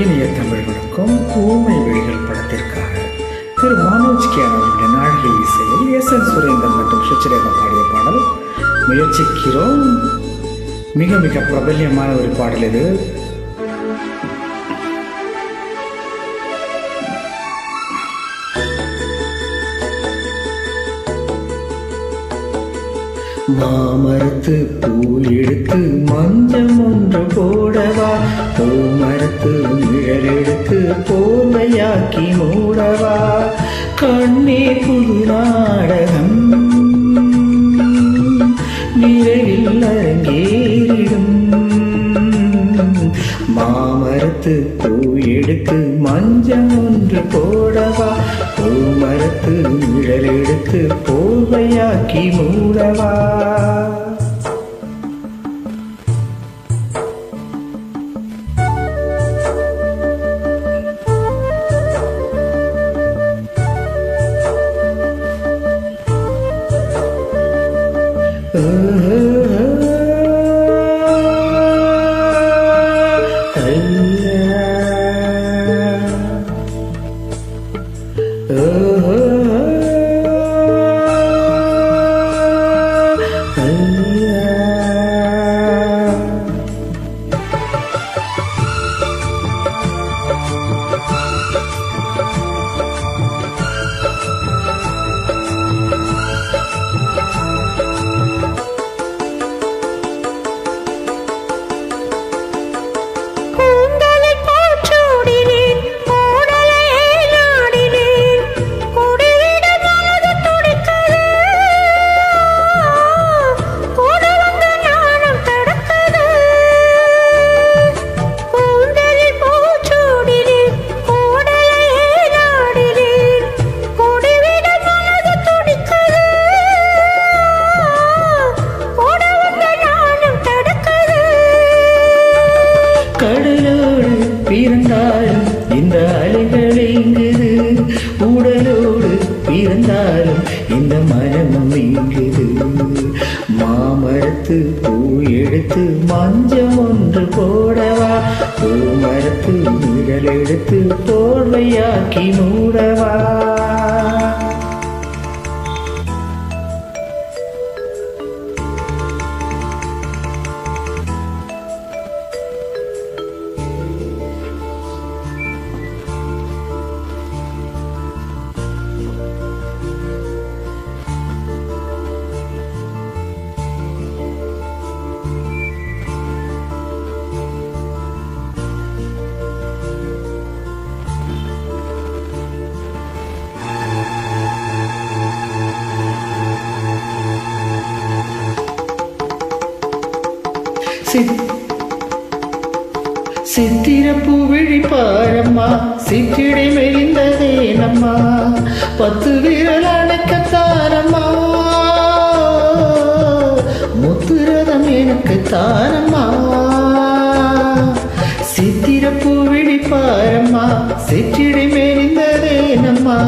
இனிய தமிழர்களுக்கும் ஊமை விழிகள் படத்திற்காக திரு மனோஜ் கியான் அவர்களுடைய நாழிகை இசையில் எஸ் என் சுரேந்தர் மற்றும் சுச்சிரேகா பாடிய பாடல் முயற்சிக்கிறோம். மிக மிக பிரபல்யமான ஒரு பாடல் இது. மாமரத்து பூ எடுத்து மஞ்சம் ஒன்று போடவா? பூமரத்து நிழல் எடுத்து போர்வையாக்கி மூடவா? கண்ணே புது நாடகம் நிழலில் அரங்கேறிடும். மாமரத்து பூ எடுத்து மஞ்சம் ஒன்று போடவா? பூமரத்து நிழல் எடுத்து போ போர்வையாக்கி மூடவா கூந்தலில் இருந்தாலும் இந்த மனமும் இங்குது மாமரத்து பூ எடுத்து மஞ்சம் ஒன்று போடவா? பூ மரத்து நிழல் எடுத்து போர்வையாக்கி மூடவா? சித்திர சித்திரப்பூ விழிப்பாரம்மா சிற்றிடை மெலிந்ததே நம்மா பத்து விரல் அணைக்கத்தாரம்மா முத்துரதம் எனக்கு தாரம்மா. சித்திர சித்திரப்பூ விழிப்பாரம்மா சிற்றிடை மெலிந்ததே நம்மா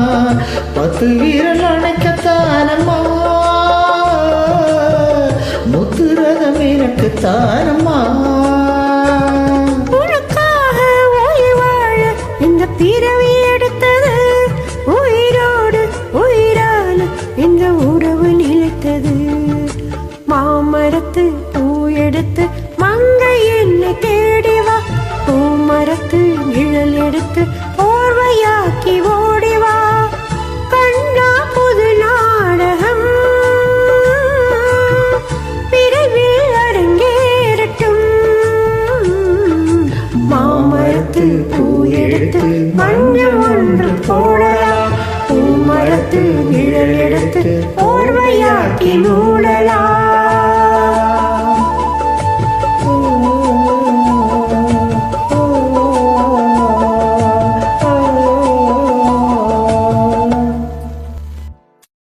பத்து விரல் அணைக்கத்தாரம்மா எனக்கு உனக்காக உயிர் வாழ இந்த பிறவி எடுத்தது. உயிரோடு உயிரான இந்த உறவு நிலைத்தது. மாமரத்து பூ எடுத்து எடுத்து மஞ்சள் ஒன்று போடலாம். பூமரத்து நிழல் எடுத்து போர்வையாக்கினோம்